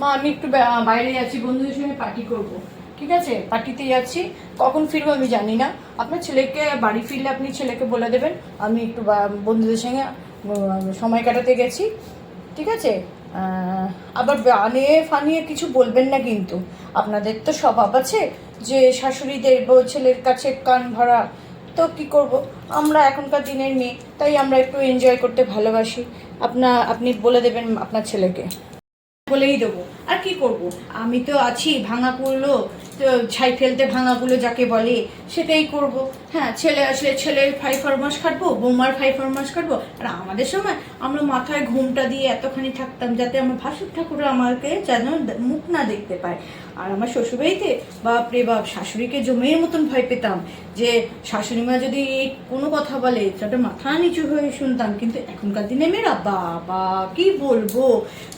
মা, আমি একটু বাইরে যাচ্ছি বন্ধুদের সঙ্গে পার্টি করব। ঠিক আছে? পার্টিতে যাচ্ছি কখন ফিরবো আমি জানি না। আপনার ছেলেকে, বাড়ি ফিরলে আপনি ছেলেকে বলে দেবেন। আমি একটু বন্ধুদের সঙ্গে সময় কাটাতে গেছি। ঠিক আছে? আবার বানিয়ে ফানিয়ে কিছু বলবেন না কিন্তু। আপনাদের তো স্বভাব আছে যে, শাশুড়িদের বউ ছেলের কাছে কান ভরা। তো কি করব? আমরা এখনকার দিনের মেয়ে, তাই আমরা একটু এনজয় করতে ভালোবাসি। আপনা, আপনি বলে দেবেন আপনার ছেলেকে। বলেই দেবো। আর কি করব? আমি তো আছি ভাঙা পড়ল তো ছাই ফেলতে ভাঙাগুলো যাকে বলে, সেটাই করব। হ্যাঁ ছেলে আসলে ছেলের ফাই ফরমাস কাটবো, বৌমার ফাই ফরমাস কাটবো। আর আমাদের সময় আমরা মাথায় ঘুমটা দিয়ে এতখানি থাকতাম যাতে আমার ভাসুর ঠাকুর আমাকে যেন মুখ না দেখতে পায়। আর আমার শ্বশুরবাড়িতে বাপরে বাপ, শাশুড়িকে জমের মতন ভয় পেতাম যে শাশুড়ি মা যদি কোনো কথা বলে, সেটা মাথা নিচু হয়ে শুনতাম। কিন্তু এখনকার দিনে মেয়েরা, বাবা, কি বলব?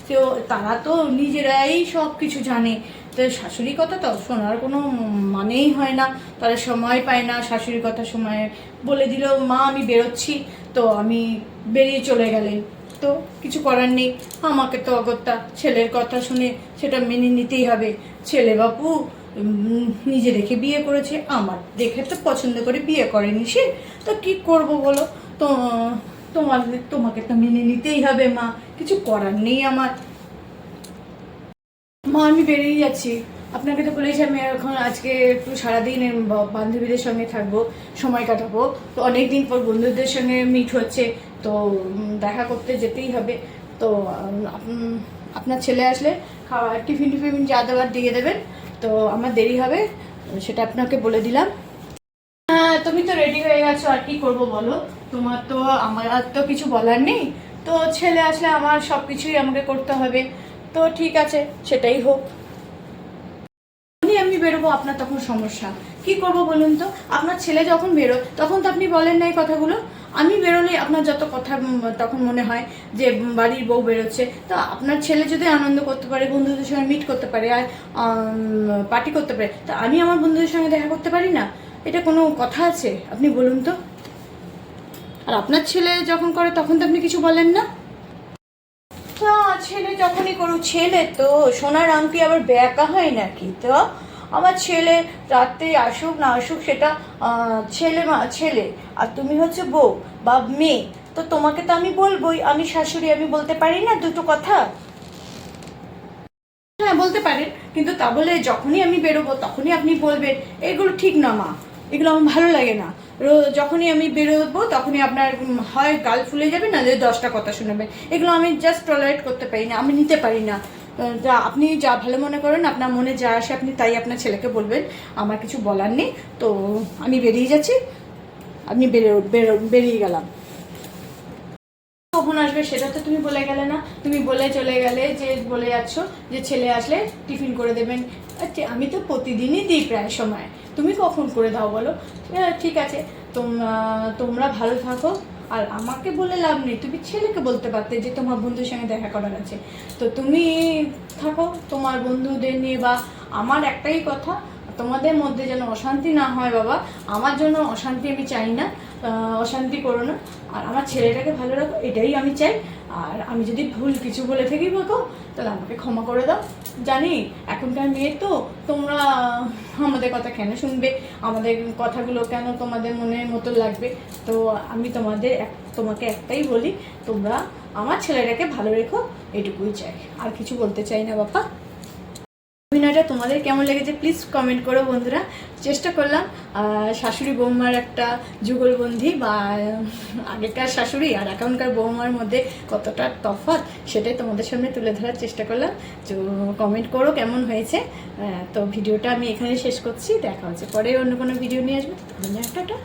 তো তারা তো নিজেরাই সব কিছু জানে। তো শাশুড়ির কথা তো শোনার কোনো মানেই হয় না। তারা সময় পায় না শাশুড়ির কথা সময় বলে দিল মা, আমি বেরোচ্ছি। তো আমি বেরিয়ে চলে গেলেন। তো কিছু করার নেই। আমাকে তো অগত্যা ছেলের কথা শুনে সেটা মেনে নিতেই হবে। ছেলে বাপু নিজে দেখে বিয়ে করেছে, আমার দেখে তো পছন্দ করে বিয়ে করেনি সে। তো কি করব বলো? তো, তোমার, তোমাকে তো মেনে নিতেই হবে মা, কিছু করার নেই আমার। মা, আমি বেরিয়ে যাচ্ছি। আপনাকে তো বলেছি আমি এখন আজকে একটু সারাদিন বান্ধবীদের সঙ্গে থাকব, সময় কাটাবো। তো অনেক দিন পর বন্ধুদের সঙ্গে মিট হচ্ছে, তো দেখা করতে যেতেই হবে। তো আপনার ছেলে আসলে খাওয়া, টিফিন টিফিন যা দেওয়ার দিয়ে দেবেন। তো আমার দেরি হবে, সেটা আপনাকে বলে দিলাম। হ্যাঁ তুমি তো রেডি হয়ে গেছো, আর কি করব বলো? তোমার তো, আমার আর তো কিছু বলার নেই। তো ছেলে আসলে আমার সব কিছুই আমাকে করতে হবে। তো ঠিক আছে, সেটাই হোক। বেরোবো, আপনার তখন সমস্যা। কি করব বলুন তো? আপনার ছেলে যখন বেরো তখন তো আপনি বলেন না এই কথাগুলো। আমি বেরোলে আপনার যত কথা তখন মনে হয় যে বাড়ির বউ বেরোচ্ছে। তো আপনার ছেলে যদি আনন্দ করতে পারে, বন্ধুদের সঙ্গে মিট করতে পারে, আর পার্টি করতে পারে, তা আমি আমার বন্ধুদের সঙ্গে দেখা করতে পারি না? এটা কোনো কথা আছে? আপনি বলুন তো। আর আপনার ছেলে যখন করে, তখন তো আপনি কিছু বলেন না, ছেলে যখনই করুক, ছেলে তো, সোনার আংটি আবার ব্যাকা হয় নাকি? তো আমার ছেলে রাত্রে আসুক, না আসুক, সেটা ছেলে মা, ছেলে। আর তুমি হচ্ছে বউ বা মেয়ে। তো তোমাকে তো আমি বলবোই। আমি শাশুড়ি, আমি বলতে পারি না দুটো কথা? হ্যাঁ বলতে পারেন। কিন্তু তা বলে যখনই আমি বেরোবো, তখনই আপনি বলবেন, এগুলো ঠিক না মা। এগুলো আমার ভালো লাগে না। যখনই আমি বেরোবো, তখনই আপনার হয় গাল ফুলে যাবে, না দশটা কথা শোনাবেন এগুলো আমি জাস্ট টলারেট করতে পারি না। আমি নিতে পারি না। যা, আপনি যা ভালো মনে করেন, আপনার মনে যা আসে, আপনি তাই আপনার ছেলেকে বলবেন। আমার কিছু বলার নেই, তো আমি বেরিয়ে যাচ্ছি। বেরো বেরিয়ে গেলাম। কখন আসবে সেটা তো তুমি বলে গেলে না। তুমি বলে চলে গেলে যে, বলে যাচ্ছ যে, ছেলে আসলে টিফিন করে দেবেন। আচ্ছা আমি তো প্রতিদিনই দিই প্রায় সময়। তুমি কখন করে দাও বলো? ঠিক আছে। তোমরা ভালো থাকো। আর আমাকে বলে লাভ নেই। তুমি ছেলেকে বলতে পারতে যে তোমার বন্ধুর সঙ্গে দেখা করার আছে। তো তুমি থাকো, তোমার বন্ধুদের নিয়ে বা আমার একটাই কথা, তোমাদের মধ্যে যেন অশান্তি না হয় বাবা। আমার জন্য অশান্তি আমি চাই না অশান্তি করো না। আর আমার ছেলেটাকে ভালো রাখো, এটাই আমি চাই। আর আমি যদি ভুল কিছু বলে থাকি বাকো, তাহলে আমাকে ক্ষমা করে দাও। জানি, এখনকার মেয়ে তো তোমরা আমাদের কথা কেন শুনবে? আমাদের কথাগুলো কেন তোমাদের মনের মতো লাগবে? তো আমি তোমাদের এক, তোমাকে একটাই বলি, তোমরা আমার ছেলেটাকে ভালো রেখো, এটুকুই চাই। আর কিছু বলতে চাই না বাবা অভিনয়টা তোমাদের কেমন লেগেছে? প্লিজ কমেন্ট করো বন্ধুরা। চেষ্টা করলাম শাশুড়ি বৌমার একটা যুগলবন্দি বা আগেকার শাশুড়ি আর এখনকার বৌমার মধ্যে কতটা তফাৎ, সেটাই তোমাদের সামনে তুলে ধরার চেষ্টা করলাম। তো কমেন্ট করো কেমন হয়েছে। তো ভিডিওটা আমি এখানে শেষ করছি। দেখা হচ্ছে পরে অন্য কোনো ভিডিও নিয়ে আসব। টাটা।